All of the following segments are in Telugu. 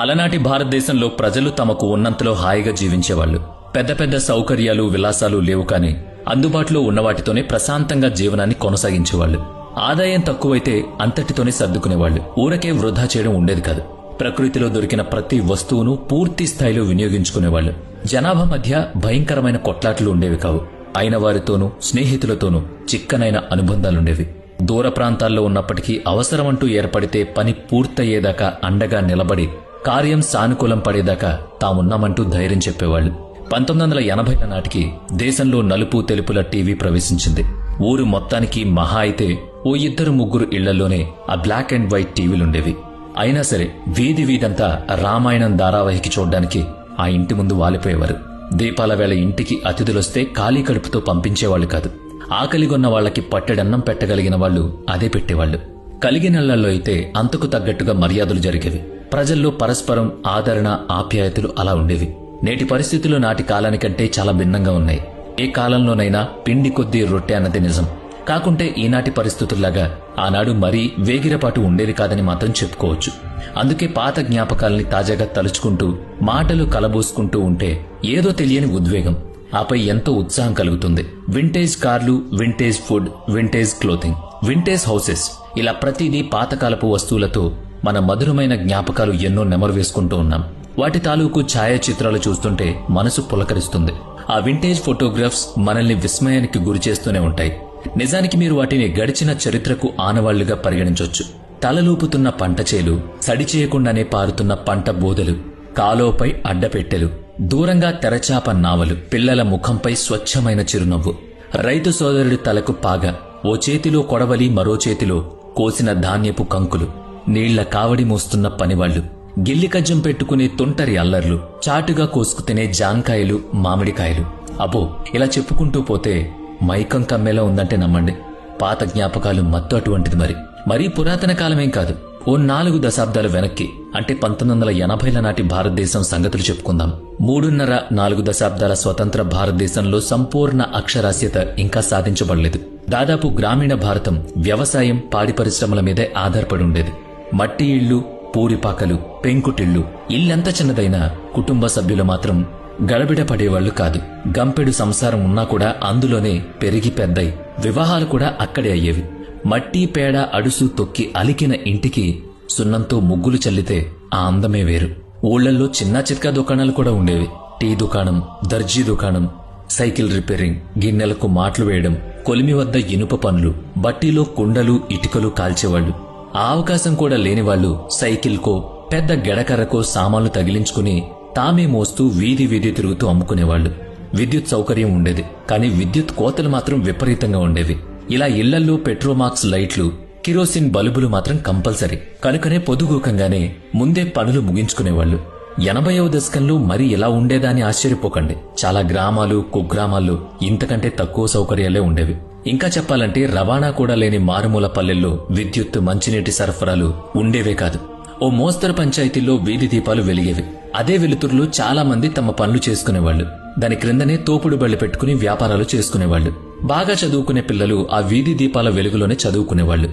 అలనాటి భారతదేశంలో ప్రజలు తమకు ఉన్నంతలో హాయిగా జీవించేవాళ్ళు పెద్ద పెద్ద సౌకర్యాలు విలాసాలు లేవు కానీ అందుబాటులో ఉన్నవాటితోనే ప్రశాంతంగా జీవనాన్ని కొనసాగించేవాళ్ళు ఆదాయం తక్కువైతే అంతటితోనే సర్దుకునేవాళ్ళు ఊరకే వృధా చేయడం ఉండేది కాదు. ప్రకృతిలో దొరికిన ప్రతి వస్తువును పూర్తి స్థాయిలో వినియోగించుకునేవాళ్ళు జనాభా మధ్య భయంకరమైన కొట్లాట్లు ఉండేవి కావు. అయిన వారితోనూ స్నేహితులతోనూ చిక్కనైన అనుబంధాలుండేవి. దూర ప్రాంతాల్లో ఉన్నప్పటికీ అవసరమంటూ ఏర్పడితే పని పూర్తయ్యేదాకా అండగా నిలబడి కార్యం సానుకూలం పడేదాకా తామున్నామంటూ ధైర్యం చెప్పేవాళ్ళు పంతొమ్మిది వందల ఎనభైల నాటికి దేశంలో నలుపు తెలుపుల టీవీ ప్రవేశించింది. ఊరు మొత్తానికి మహా అయితే ఓ ఇద్దరు ముగ్గురు ఇళ్ళలోనే ఆ బ్లాక్ అండ్ వైట్ టీవీలుండేవి. అయినా సరే వీధి వీధంతా రామాయణం ధారావాహిక చూడ్డానికి ఆ ఇంటి ముందు వాలిపోయేవారు. దీపాల వేళ ఇంటికి అతిథులొస్తే ఖాళీ కడుపుతో పంపించేవాళ్ళు కాదు. ఆకలిగొన్న వాళ్ళకి పట్టెడన్నం పెట్టగలిగిన వాళ్ళు అదే పెట్టేవాళ్ళు కలిగినళ్ళలో అయితే అంతకు తగ్గట్టుగా మర్యాదలు జరిగేవి. ప్రజల్లో పరస్పరం ఆదరణ ఆప్యాయతలు అలా ఉండేవి. నేటి పరిస్థితులు నాటి కాలానికంటే చాలా భిన్నంగా ఉన్నాయి. ఏ కాలంలోనైనా పిండి కొద్దీ రొట్టె అన్నది నిజం. కాకుంటే ఈనాటి పరిస్థితుల్లాగా ఆనాడు మరీ వేగిరపాటు ఉండేది కాదని మాత్రం చెప్పుకోవచ్చు. అందుకే పాత జ్ఞాపకాల్ని తాజాగా తలుచుకుంటూ మాటలు కలబోసుకుంటూ ఉంటే ఏదో తెలియని ఉద్వేగం ఆపై ఎంతో ఉత్సాహం కలుగుతుంది. వింటేజ్ కార్లు vintage food vintage clothing vintage houses ఇలా ప్రతిదీ పాతకాలపు వస్తువులతో మన మధురమైన జ్ఞాపకాలు ఎన్నో నెమరు వేసుకుంటూ ఉన్నాం. వాటి తాలూకు ఛాయాచిత్రాలు చూస్తుంటే మనసు పులకరిస్తుంది. ఆ వింటేజ్ ఫోటోగ్రాఫ్స్ మనల్ని విస్మయానికి గురి చేస్తూనే ఉంటాయి. నిజానికి మీరు వాటిని గడిచిన చరిత్రకు ఆనవాళ్ళుగా పరిగణించొచ్చు. తలలూపుతున్న పంట చేలు సడి చేయకుండానే పారుతున్న పంట బోదలు కాలోపై అడ్డపెట్టెలు దూరంగా తెరచాప నావలు పిల్లల ముఖంపై స్వచ్ఛమైన చిరునవ్వు. రైతు సోదరుడి తలకు పాగ ఓ చేతిలో కొడవలి మరో చేతిలో కోసిన ధాన్యపు కంకులు. నీళ్ళ కావడి మోస్తున్న పనివాళ్ళు గిల్లి కజ్జం పెట్టుకునే తొంటరి అల్లర్లు చాటుగా కోసుకు తినే జాంకాయలు మామిడికాయలు. అబో ఇలా చెప్పుకుంటూ పోతే మైకం కమ్మేలా ఉందంటే నమ్మండి. పాత జ్ఞాపకాలు మత్తు అటువంటిది మరి. మరీ పురాతన కాలమేం కాదు. ఓ నాలుగు దశాబ్దాలు వెనక్కి అంటే పంతొమ్మిది వందల ఎనభైల నాటి భారతదేశం సంగతులు చెప్పుకుందాం. మూడున్నర నాలుగు దశాబ్దాల స్వతంత్ర భారతదేశంలో సంపూర్ణ అక్షరాస్యత ఇంకా సాధించబడలేదు. దాదాపు గ్రామీణ భారతం వ్యవసాయం పాడి పరిశ్రమల మీదే ఆధారపడి ఉండేది. మట్టి ఇళ్ళు పూరిపాకలు పెంకుటిళ్ళు ఇల్లంత చిన్నదైనా కుటుంబ సభ్యులు మాత్రం గడబిడ పడేవాళ్ళు కాదు. గంపెడు సంసారం ఉన్నా కూడా అందులోనే పెరిగి పెద్దయి వివాహాలు కూడా అక్కడే అయ్యేవి. మట్టి పేడ అడుసు తొక్కి అలికిన ఇంటికి సున్నంతో ముగ్గులు చల్లితే ఆ అందమే వేరు. ఊళ్ళల్లో చిన్న చిత్కా దుకాణాలు కూడా ఉండేవి. టీ దుకాణం దర్జీ దుకాణం సైకిల్ రిపేరింగ్ గిన్నెలకు మాటలు వేయడం కొలిమి వద్ద ఇనుప పనులు బట్టీలో కుండలు ఇటుకలు కాల్చేవాళ్ళు ఆ అవకాశం కూడా లేనివాళ్ళు సైకిల్కో పెద్ద గెడకర్రకో సామాన్లు తగిలించుకుని తామే మోస్తూ వీధి వీధి తిరుగుతూ అమ్ముకునేవాళ్ళు విద్యుత్ సౌకర్యం ఉండేది కానీ విద్యుత్ కోతలు మాత్రం విపరీతంగా ఉండేవి. ఇలా ఇళ్ళల్లో పెట్రోమాక్స్ లైట్లు కిరోసిన్ బల్బులు మాత్రం కంపల్సరీ. కనుకనే పొదుగూకంగానే ముందే పనులు ముగించుకునేవాళ్ళు ఎనభైవ దశకంలో మరి ఇలా ఉండేదాన్ని ఆశ్చర్యపోకండి. చాలా గ్రామాలు కుగ్రామాల్లో ఇంతకంటే తక్కువ సౌకర్యాలే ఉండేవి. ఇంకా చెప్పాలంటే రవాణా కూడా లేని మారుమూల పల్లెల్లో విద్యుత్ మంచినీటి సరఫరాలు ఉండేవే కాదు. ఓ మోస్తరు పంచాయతీల్లో వీధి దీపాలు వెలిగేవి. అదే వెలుతురులో చాలా మంది తమ పనులు చేసుకునేవాళ్ళు దాని క్రిందనే తోపుడు బళ్ళు పెట్టుకుని వ్యాపారాలు చేసుకునేవాళ్ళు బాగా చదువుకునే పిల్లలు ఆ వీధి దీపాల వెలుగులోనే చదువుకునేవాళ్ళు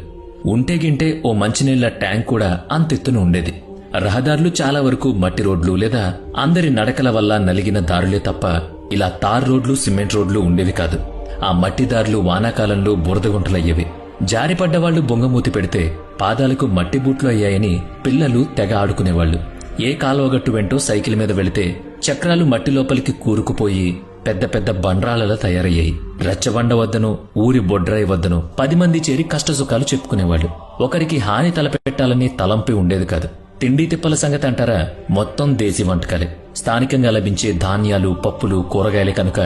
ఉంటే గింటే ఓ మంచినీళ్ళ ట్యాంక్ కూడా అంతెత్తున ఉండేది. రహదారులు చాలా వరకు మట్టి రోడ్లు లేదా అందరి నడకల వల్ల నలిగిన దారులే తప్ప ఇలా తార్ రోడ్లు సిమెంట్ రోడ్లు ఉండేవి కాదు. ఆ మట్టిదారులు వానాకాలంలో బురదగుంటలయ్యేవి జారిపడ్డవాళ్ళు బొంగమూతి పెడితే పాదాలకు మట్టి బూట్లు అయ్యాయని పిల్లలు తెగ ఆడుకునేవాళ్ళు. ఏ కాలువగట్టు వెంటో సైకిల్ మీద వెళితే చక్రాలు మట్టి లోపలికి కూరుకుపోయి పెద్ద పెద్ద బండ్రాలలో తయారయ్యాయి. రచ్చబండ వద్దను ఊరి బొడ్రాయి వద్దను పది మంది చేరి కష్టసుఖాలు చెప్పుకునేవాళ్ళు. ఒకరికి హాని తలపెట్టాలని తలంపి ఉండేది కాదు. తిండి తిప్పల సంగతి అంటారా? మొత్తం దేశీ వంటకాలే. స్థానికంగా లభించే ధాన్యాలు పప్పులు కూరగాయలే కనుక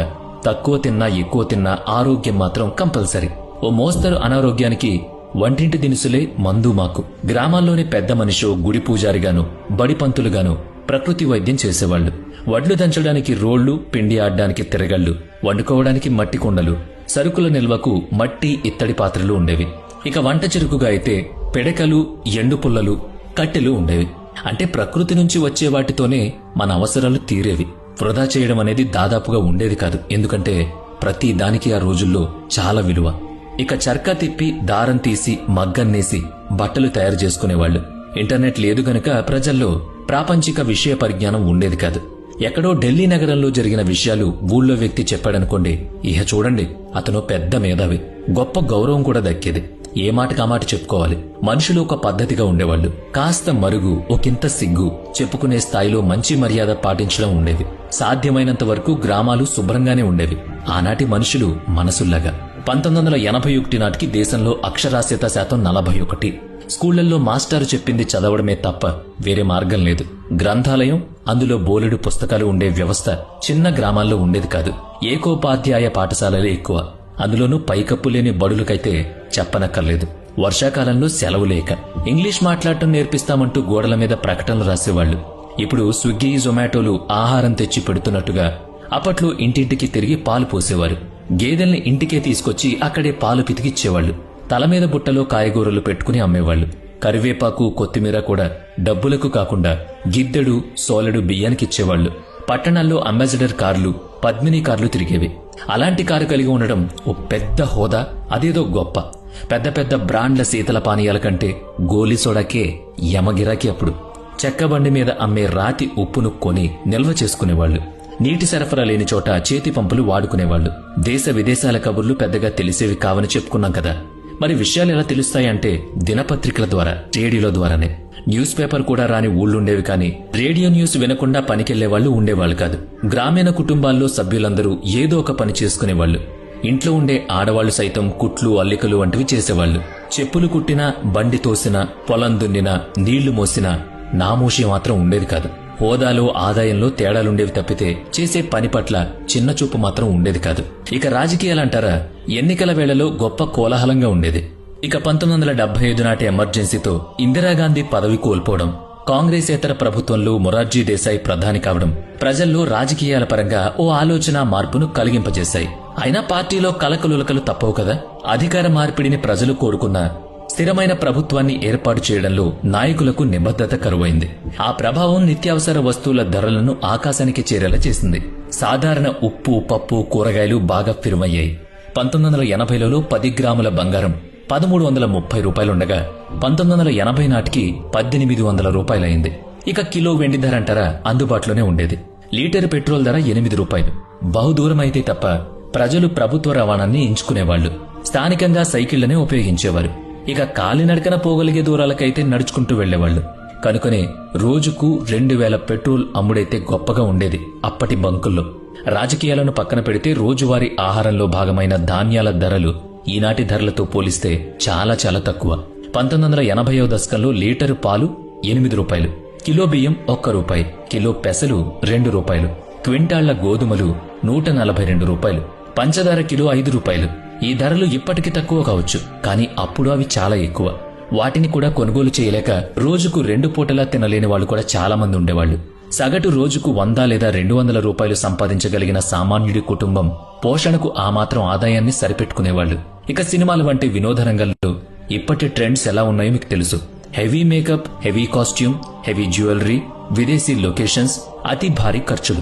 తక్కువ తిన్నా ఎక్కువ తిన్నా ఆరోగ్యం మాత్రం కంపల్సరీ. ఓ మోస్తరు అనారోగ్యానికి వంటింటి దినుసులే మందు మాకు. గ్రామాల్లోని పెద్ద మనిషో గుడి పూజారిగాను బడిపంతులుగాను ప్రకృతి వైద్యం చేసేవాళ్ళు వడ్లు దంచడానికి రోళ్ళు పిండి ఆడ్డానికి తిరగళ్ళు వండుకోవడానికి మట్టి కుండలు సరుకుల నిల్వకు మట్టి ఇత్తడి పాత్రలు ఉండేవి. ఇక వంట చెరుకుగా అయితే పెడకలు ఎండు పుల్లలు కట్టెలు ఉండేవి. అంటే ప్రకృతి నుంచి వచ్చే వాటితోనే మన అవసరాలు తీరేవి. వృధా చేయడం అనేది దాదాపుగా ఉండేది కాదు. ఎందుకంటే ప్రతి దానికి ఆ రోజుల్లో చాలా విలువ. ఇక చర్కా తిప్పి దారం తీసి మగ్గన్నేసి బట్టలు తయారు చేసుకునేవాళ్ళు ఇంటర్నెట్ లేదు గనక ప్రజల్లో ప్రాపంచిక విషయ పరిజ్ఞానం ఉండేది కాదు. ఎక్కడో ఢిల్లీ నగరంలో జరిగిన విషయాలు ఊళ్ళో వ్యక్తి చెప్పాడనుకోండి ఇహ చూడండి అతను పెద్ద మేధావి. గొప్ప గౌరవం కూడా దక్కేది. ఏ మాట కామాట చెప్పుకోవాలి? మనుషులు ఒక పద్ధతిగా ఉండేవాళ్ళు. కాస్త మరుగు ఒకంత సిగ్గు చెప్పుకునే స్థాయిలో మంచి మర్యాద పాటించడం ఉండేది. సాధ్యమైనంత వరకు గ్రామాలు శుభ్రంగానే ఉండేవి. ఆనాటి మనుషులు మనసుల్లాగా. పంతొమ్మిది వందల ఎనభై ఒకటి నాటికి దేశంలో అక్షరాస్యత శాతం నలభై ఒకటి. స్కూళ్ళలో మాస్టారు చెప్పింది చదవడమే తప్ప వేరే మార్గం లేదు. గ్రంథాలయం అందులో బోలెడు పుస్తకాలు ఉండే వ్యవస్థ చిన్న గ్రామాల్లో ఉండేది కాదు. ఏకోపాధ్యాయ పాఠశాలలే ఎక్కువ. అందులోనూ పైకప్పు లేని బడులకైతే చెప్పనక్కర్లేదు. వర్షాకాలంలో సెలవు లేక ఇంగ్లీష్ మాట్లాడటం నేర్పిస్తామంటూ గోడల మీద ప్రకటనలు రాసేవాళ్ళు ఇప్పుడు స్విగ్గీ జొమాటోలు ఆహారం తెచ్చి పెడుతున్నట్టుగా అప్పట్లో ఇంటింటికి తిరిగి పాలు పోసేవారు. గేదెల్ని ఇంటికే తీసుకొచ్చి అక్కడే పాలు పితికిచ్చేవాళ్ళు తల మీద బుట్టలో కాయగూరలు పెట్టుకుని అమ్మేవాళ్ళు కరివేపాకు కొత్తిమీర కూడా డబ్బులకు కాకుండా గిద్దెడు సోలెడు బియ్యానికిచ్చేవాళ్ళు పట్టణాల్లో అంబాసిడర్ కార్లు పద్మిని కార్లు తిరిగేవి. అలాంటి కారు కలిగి ఉండడం ఓ పెద్ద హోదా అదేదో గొప్ప. పెద్ద పెద్ద బ్రాండ్ల శీతల పానీయాల కంటే గోలీ సోడాకే యమగిరాకి అప్పుడు. చెక్క బండి మీద అమ్మే రాతి ఉప్పును కొని నిల్వ చేసుకునేవాళ్ళు నీటి సరఫరా లేని చోట చేతి పంపులు వాడుకునేవాళ్ళు దేశ విదేశాల కబుర్లు పెద్దగా తెలిసేవి కావని చెప్పుకున్నాం కదా. మరి విషయాలు ఎలా తెలుస్తాయంటే దినపత్రికల ద్వారా రేడియోల ద్వారానే. న్యూస్ పేపర్ కూడా రాని ఊళ్ళుండేవి కానీ రేడియో న్యూస్ వినకుండా పనికెళ్ళేవాళ్ళు ఉండేవాళ్ళు కాదు. గ్రామీణ కుటుంబాల్లో సభ్యులందరూ ఏదో ఒక పని చేసుకునేవాళ్ళు ఇంట్లో ఉండే ఆడవాళ్ళు సైతం కుట్లు అల్లికలు వంటివి చేసేవాళ్ళు చెప్పులు కుట్టినా బండి తోసినా పొలం దున్నినా నీళ్ళు మోసినా నామూషి మాత్రం ఉండేది కాదు. హోదాలో ఆదాయంలో తేడాలుండేవి తప్పితే చేసే పని పట్ల చిన్న చూపు మాత్రం ఉండేది కాదు. ఇక రాజకీయాలంటారా? ఎన్నికల వేళలో గొప్ప కోలాహలంగా ఉండేది. ఇక పంతొమ్మిది వందల డెబ్బై ఐదు నాటి ఎమర్జెన్సీతో ఇందిరాగాంధీ పదవి కోల్పోవడం కాంగ్రెసేతర ప్రభుత్వంలో మొరార్జీ దేశాయ్ ప్రధాని కావడం ప్రజల్లో రాజకీయాల పరంగా ఓ ఆలోచన మార్పును కలిగింపజేశాయి. అయినా పార్టీలో కలకలులకలు తప్పవు కదా? అధికార మార్పిడిని ప్రజలు కోరుకున్న స్థిరమైన ప్రభుత్వాన్ని ఏర్పాటు చేయడంలో నాయకులకు నిబద్ధత కరువైంది. ఆ ప్రభావం నిత్యావసర వస్తువుల ధరలను ఆకాశానికి చేరేలా చేసింది. సాధారణ ఉప్పు పప్పు కూరగాయలు బాగా ఫిరుమయ్యాయి పంతొమ్మిది వందల ఎనభైలలో పది గ్రాముల బంగారం పదమూడు వందల ముప్పై రూపాయలుండగా పంతొమ్మిది వందల ఎనభై నాటికి పద్దెనిమిది వందల రూపాయలైంది ఇక కిలో వెండి ధర అంటారా అందుబాటులోనే ఉండేది. లీటర్ పెట్రోల్ ధర ఎనిమిది రూపాయలు. బహుదూరం అయితే తప్ప ప్రజలు ప్రభుత్వ రవాణాన్ని ఎంచుకునేవాళ్ళు స్థానికంగా సైకిళ్ళనే ఉపయోగించేవారు. ఇక కాలినడకన పోగలిగే దూరాలకైతే నడుచుకుంటూ వెళ్ళేవాళ్ళు కనుకనే రోజుకు రెండు వేల పెట్రోల్ అమ్ముడైతే గొప్పగా ఉండేది అప్పటి బంకుల్లో. రాజకీయాలను పక్కన పెడితే రోజువారీ ఆహారంలో భాగమైన ధాన్యాల ధరలు ఈనాటి ధరలతో పోలిస్తే చాలా చాలా తక్కువ. పంతొమ్మిది వందల ఎనభైవ దశకంలో లీటరు పాలు ఎనిమిది రూపాయలు కిలో బియ్యం ఒక్క రూపాయి కిలో పెసలు రెండు రూపాయలు క్వింటాళ్ళ గోధుమలు నూట నలభై రెండు రూపాయలు పంచదార కిలో ఐదు రూపాయలు. ఈ ధరలు ఇప్పటికి తక్కువ కావచ్చు కానీ అప్పుడు అవి చాలా ఎక్కువ. వాటిని కూడా కొనుగోలు చేయలేక రోజుకు రెండు పూటలా తినలేని వాళ్ళు కూడా చాలా మంది ఉండేవాళ్ళు సగటు రోజుకు వంద లేదా రెండు వందల రూపాయలు సంపాదించగలిగిన సామాన్యుడి కుటుంబం పోషణకు ఆ మాత్రం ఆదాయాన్ని సరిపెట్టుకునేవాళ్ళు ఇక సినిమాలు వంటి వినోద రంగంలో ఇప్పటి ట్రెండ్స్ ఎలా ఉన్నాయో మీకు తెలుసు. Heavy makeup heavy costume heavy jewellery విదేశీ లొకేషన్స్ అతి భారీ ఖర్చులు.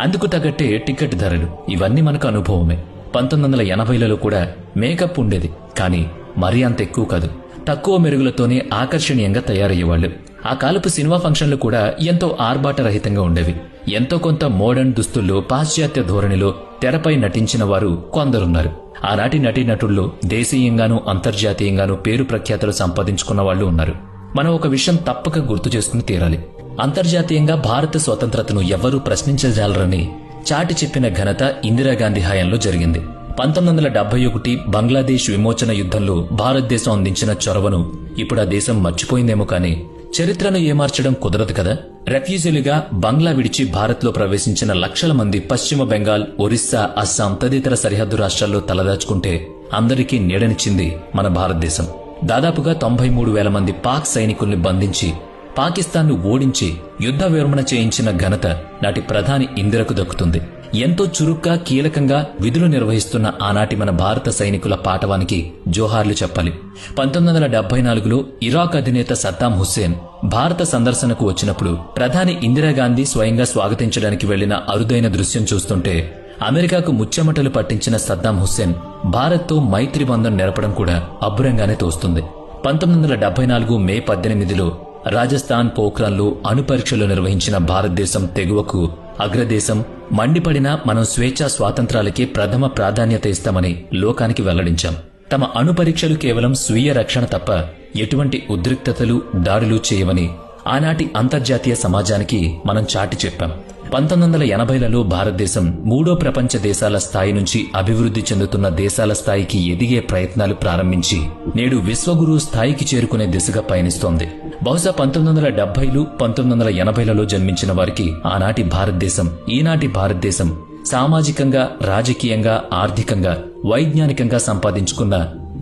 అందుకు తగ్గట్టే టికెట్ ధరలు. ఇవన్నీ మనకు అనుభవమే. పంతొమ్మిది వందల ఎనభైలలో కూడా మేకప్ ఉండేది. కానీ మరీ అంత ఎక్కువ కాదు. తక్కువ మెరుగులతోనే ఆకర్షణీయంగా తయారయ్యేవాళ్ళు ఆ కాలపు సినిమా ఫంక్షన్లు కూడా ఎంతో ఆర్భాటరహితంగా ఉండేవి. ఎంతో కొంత మోడర్న్ దుస్తుల్లో పాశ్చాత్య ధోరణిలో తెరపై నటించిన వారు కొందరున్నారు. ఆనాటి నటీనటుల్లో దేశీయంగానూ అంతర్జాతీయంగానూ పేరు ప్రఖ్యాతలు సంపాదించుకున్న వాళ్ళు ఉన్నారు. మనం ఒక విషయం తప్పక గుర్తు చేసుకుని తీరాలి. అంతర్జాతీయంగా భారత స్వతంత్రతను ఎవ్వరూ ప్రశ్నించజాలరని చాటి చెప్పిన ఘనత ఇందిరాగాంధీ హయాంలో జరిగింది. పంతొమ్మిది వందల డెబ్బై ఒకటి బంగ్లాదేశ్ విమోచన యుద్ధంలో భారతదేశం అందించిన చొరవను ఇప్పుడు ఆ దేశం మర్చిపోయిందేమో కానీ చరిత్రను ఏమార్చడం కుదరదు కదా? రెఫ్యూజీలుగా బంగ్లా విడిచి భారత్లో ప్రవేశించిన లక్షల మంది పశ్చిమ బెంగాల్ ఒరిస్సా అస్సాం తదితర సరిహద్దు రాష్ట్రాల్లో తలదాచుకుంటే అందరికీ నీడనిచ్చింది మన భారతదేశం. దాదాపుగా తొంభై మూడు వేల మంది పాక్ సైనికుల్ని బంధించి పాకిస్తాన్ను ఓడించి యుద్ధ విరమణ చేయించిన ఘనత నాటి ప్రధాని ఇందిరకు దక్కుతుంది. ఎంతో చురుగ్గా కీలకంగా విధులు నిర్వహిస్తున్న ఆనాటి మన భారత సైనికుల పాటవానికి జోహార్లు చెప్పాలి. పంతొమ్మిది వందల డెబ్బై నాలుగులో ఇరాక్ అధినేత సద్దాం హుస్సేన్ భారత సందర్శనకు వచ్చినప్పుడు ప్రధాని ఇందిరాగాంధీ స్వయంగా స్వాగతించడానికి వెళ్ళిన అరుదైన దృశ్యం చూస్తుంటే అమెరికాకు ముచ్చెమటలు పట్టించిన సద్దాం హుస్సేన్ భారత్తో మైత్రి బంధం నెరపడం కూడా అబ్బురంగానే తోస్తుంది. పంతొమ్మిది వందల డెబ్బై నాలుగు మే పద్దెనిమిదిలో రాజస్థాన్ పోఖ్రాన్లో అణుపరీక్షలు నిర్వహించిన భారతదేశం తెగువకు అగ్రదేశం మండిపడిన మనం స్వేచ్ఛా స్వాతంత్రాలకే ప్రథమ ప్రాధాన్యత ఇస్తామని లోకానికి వెల్లడించాం. తమ అణుపరీక్షలు కేవలం స్వీయ రక్షణ తప్ప ఎటువంటి ఉద్రిక్తతలు దాడులు చేయవని ఆనాటి అంతర్జాతీయ సమాజానికి మనం చాటి చెప్పాం. పంతొమ్మిది వందల ఎనభైలలో భారతదేశం మూడో ప్రపంచ దేశాల స్థాయి నుంచి అభివృద్ధి చెందుతున్న దేశాల స్థాయికి ఎదిగే ప్రయత్నాలు ప్రారంభించి నేడు విశ్వగురు స్థాయికి చేరుకునే దిశగా పయనిస్తోంది. బహుశా పంతొమ్మిది వందల డెబ్బైలు పంతొమ్మిది వందల ఎనభైలలో జన్మించిన వారికి ఆనాటి భారతదేశం ఈనాటి భారతదేశం సామాజికంగా రాజకీయంగా ఆర్థికంగా వైజ్ఞానికంగా సంపాదించుకున్న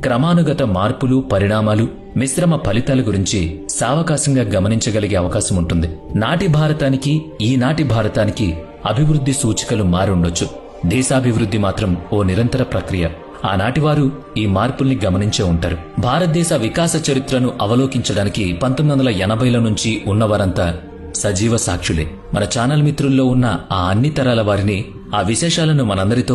క్రమానుగత మార్పులు పరిణామాలు మిశ్రమ ఫలితాల గురించి సావకాశంగా గమనించగలిగే అవకాశం ఉంటుంది. నాటి భారతానికి ఈనాటి భారతానికి అభివృద్ధి సూచికలు మారుండొచ్చు దేశాభివృద్ధి మాత్రం ఓ నిరంతర ప్రక్రియ. ఆనాటి వారు ఈ మార్పుల్ని గమనించే ఉంటారు. భారతదేశ వికాస చరిత్రను అవలోకించడానికి పంతొమ్మిది వందల ఎనభైల నుంచి ఉన్నవారంతా సజీవ సాక్షులే. మన ఛానల్ మిత్రుల్లో ఉన్న ఆ అన్ని తరాల వారిని ఆ విశేషాలను మనందరితో